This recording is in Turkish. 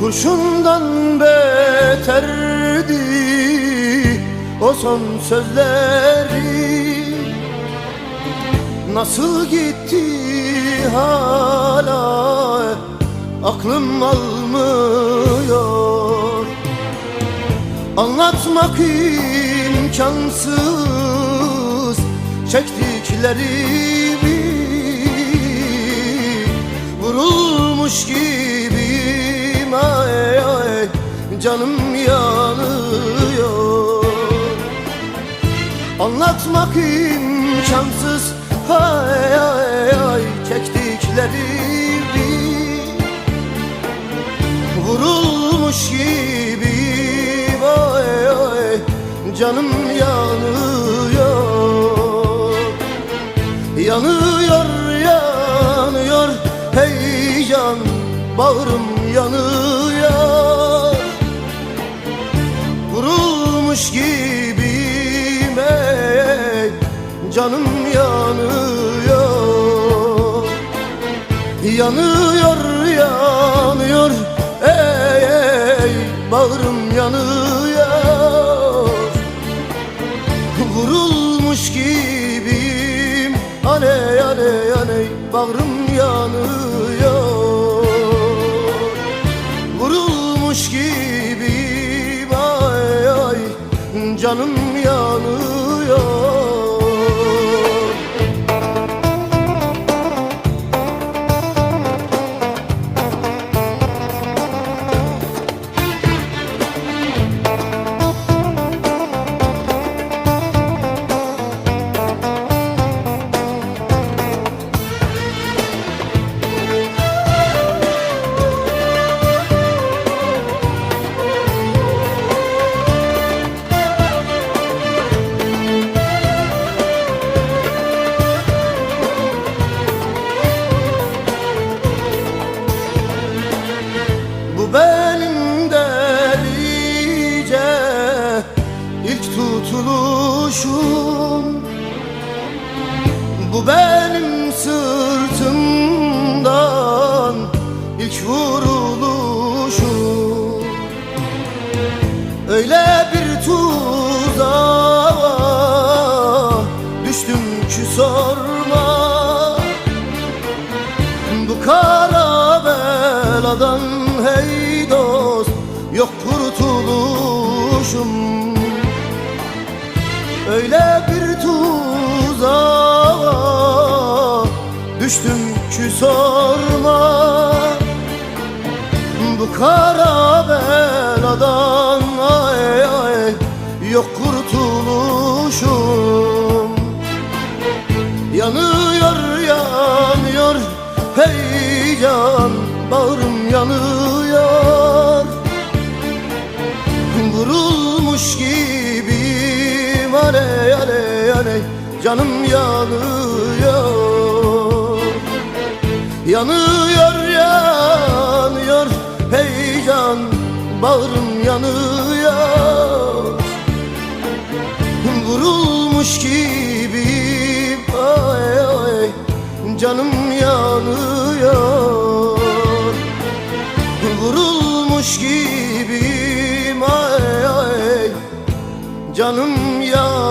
Kurşundan beterdi o son sözleri. Nasıl gitti hala aklım almıyor. Anlatmak imkansız çektiklerimi. Vurulmuş ay canım yanıyor. Anlatmak imkansız ay ay ay çektiklerimi Vurulmuş gibiyim ay ay canım yanıyor. Yanıyor yanıyor hey can bağrım yanıyor Vurulmuş gibiyim ey canım yanıyor. Yanıyor yanıyor ey ey bağrım yanıyor. Vurulmuş gibiyim aley aley aley bağrım yanıyor. Vurulmuş gibiyim canım yanıyor tutuluşum Bu benim sırtımdan ilk vuruluşum. Öyle bir tuzağa düştüm ki sorma. Bu kara beladan hey dost yok kurtuluşum Öyle bir tuzağa düştüm ki sorma. Bu kara beladan ay ay yok kurtuluşum. Yanıyor yanıyor hey can bağrım yanıyor. Vurulmuş gibiyim aley aley aley canım yanıyor. Yanıyor yanıyor hey can bağrım yanıyor. Vurulmuş gibiyim ay ay canım yanıyor. Vurulmuş gibiyim canım yanıyor